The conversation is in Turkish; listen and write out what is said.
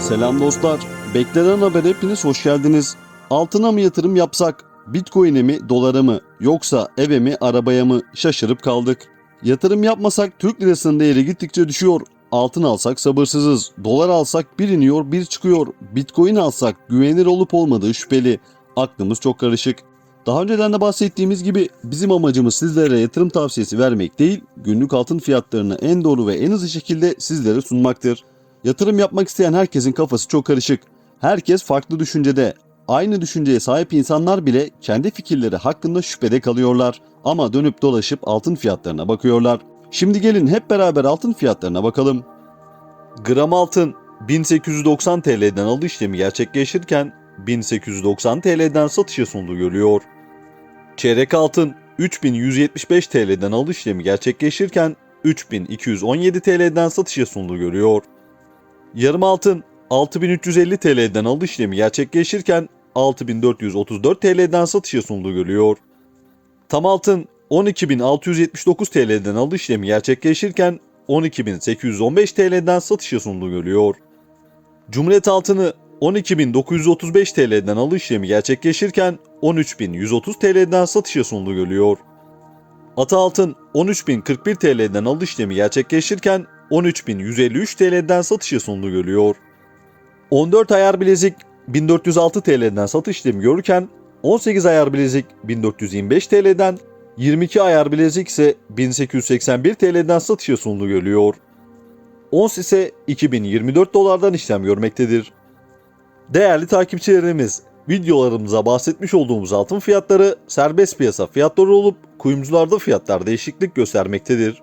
Selam dostlar. Beklenen haber hepiniz hoş geldiniz. Altına mı yatırım yapsak? Bitcoin'e mi, dolara mı? Yoksa eve mi, arabaya mı? Şaşırıp kaldık. Yatırım yapmasak Türk lirasının değeri gittikçe düşüyor. Altın alsak sabırsızız. Dolar alsak bir iniyor bir çıkıyor. Bitcoin alsak güvenilir olup olmadığı şüpheli. Aklımız çok karışık. Daha önceden de bahsettiğimiz gibi bizim amacımız sizlere yatırım tavsiyesi vermek değil, günlük altın fiyatlarını en doğru ve en hızlı şekilde sizlere sunmaktır. Yatırım yapmak isteyen herkesin kafası çok karışık. Herkes farklı düşüncede. Aynı düşünceye sahip insanlar bile kendi fikirleri hakkında şüphede kalıyorlar. Ama dönüp dolaşıp altın fiyatlarına bakıyorlar. Şimdi gelin hep beraber altın fiyatlarına bakalım. Gram altın 1890 TL'den alış işlemi gerçekleşirken 1890 TL'den satışa sunduğu görülüyor. Çeyrek altın 3175 TL'den alış işlemi gerçekleşirken 3217 TL'den satışa sunduğu görüyor. Yarım altın 6350 TL'den alış işlemi gerçekleşirken 6434 TL'den satışa sunduğu görülüyor. Tam altın 12679 TL'den alış işlemi gerçekleşirken 12815 TL'den satışa sunduğu görülüyor. Cumhuriyet altını 12.935 TL'den alış işlemi gerçekleşirken 13.130 TL'den satışa sunduğu görülüyor. Ata altın 13.041 TL'den alış işlemi gerçekleşirken 13.153 TL'den satışa sunduğu görülüyor. 14 ayar bilezik 1406 TL'den satış işlemi görürken 18 ayar bilezik 1425 TL'den 22 ayar bilezik ise 1881 TL'den satışa sunduğu görülüyor. Ons ise 2024 dolardan işlem görmektedir. Değerli takipçilerimiz, videolarımıza bahsetmiş olduğumuz altın fiyatları serbest piyasa fiyatları olup kuyumcularda fiyatlar değişiklik göstermektedir.